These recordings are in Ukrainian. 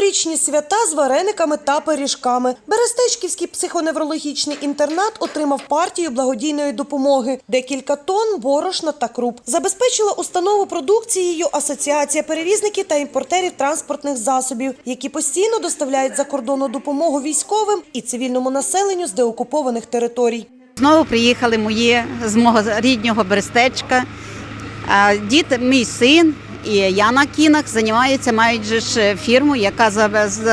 Новорічні свята з варениками та пиріжками. Берестечківський психоневрологічний інтернат отримав партію благодійної допомоги, декілька тонн борошна та круп. Забезпечила установу продукцією Асоціація перевізників та імпортерів транспортних засобів, які постійно доставляють за кордону допомогу військовим і цивільному населенню з деокупованих територій. Знову приїхали мої з мого рідного Берестечка. Дід, мій син і я на кінах займаються, мають ж фірму, яка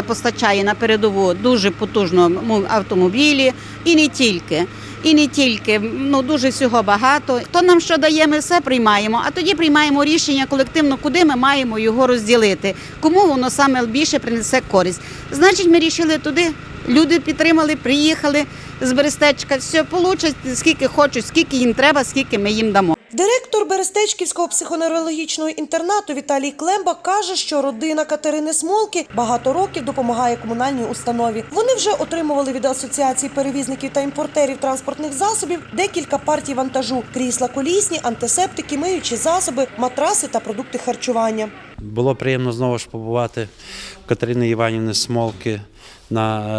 постачає на передову дуже потужно автомобілі і не тільки. І не тільки, ну дуже всього багато. Хто нам що дає, ми все приймаємо, а тоді приймаємо рішення колективно, куди ми маємо його розділити, кому воно саме більше принесе користь. Значить, ми рішили туди. Люди підтримали, приїхали з Берестечка. Все получать, скільки хочуть, скільки їм треба, скільки ми їм дамо. Директор Берестечківського психоневрологічного інтернату Віталій Клемба каже, що родина Катерини Смолки багато років допомагає комунальній установі. Вони вже отримували від асоціації перевізників та імпортерів транспортних засобів декілька партій вантажу: крісла колісні, антисептики, миючі засоби, матраси та продукти харчування. Було приємно знову ж побувати в Катерини Іванівни Смолки на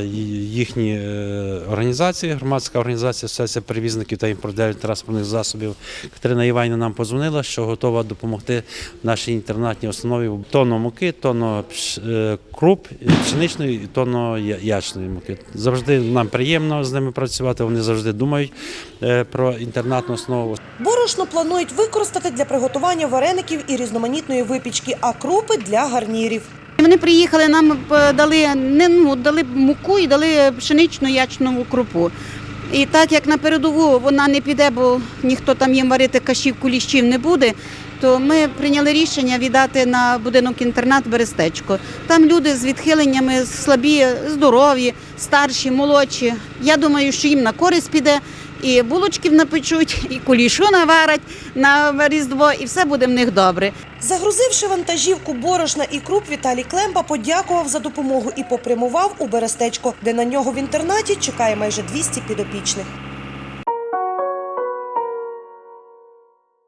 е, їхній е, організації, громадська організація Асоціація перевізників та імпортерів транспортних засобів. Катерина Іванівна нам позвонила, що готова допомогти нашій інтернатній установі тонну муки, тонну е, круп пшеничної і тонну ячної муки. Завжди нам приємно з ними працювати. Вони завжди думають про інтернатну основу. Борошно планують використати для приготування вареників і різноманітної випічки, а крупи для гарнірів. Вони приїхали, нам е, дали не ну, дали муку і дали пшеничну ячну крупу. І так як на передову вона не піде, бо ніхто там їм варити кашів, куліщів не буде, то ми прийняли рішення віддати на будинок інтернат Берестечко. Там люди з відхиленнями слабі, здорові, старші, молодші. Я думаю, що їм на користь піде. І булочків напечуть, і кулішу наварять на різдво, і все буде в них добре. Загрузивши вантажівку борошна і круп, Віталій Клемба подякував за допомогу і попрямував у Берестечко, де на нього в інтернаті чекає майже 200 підопічних.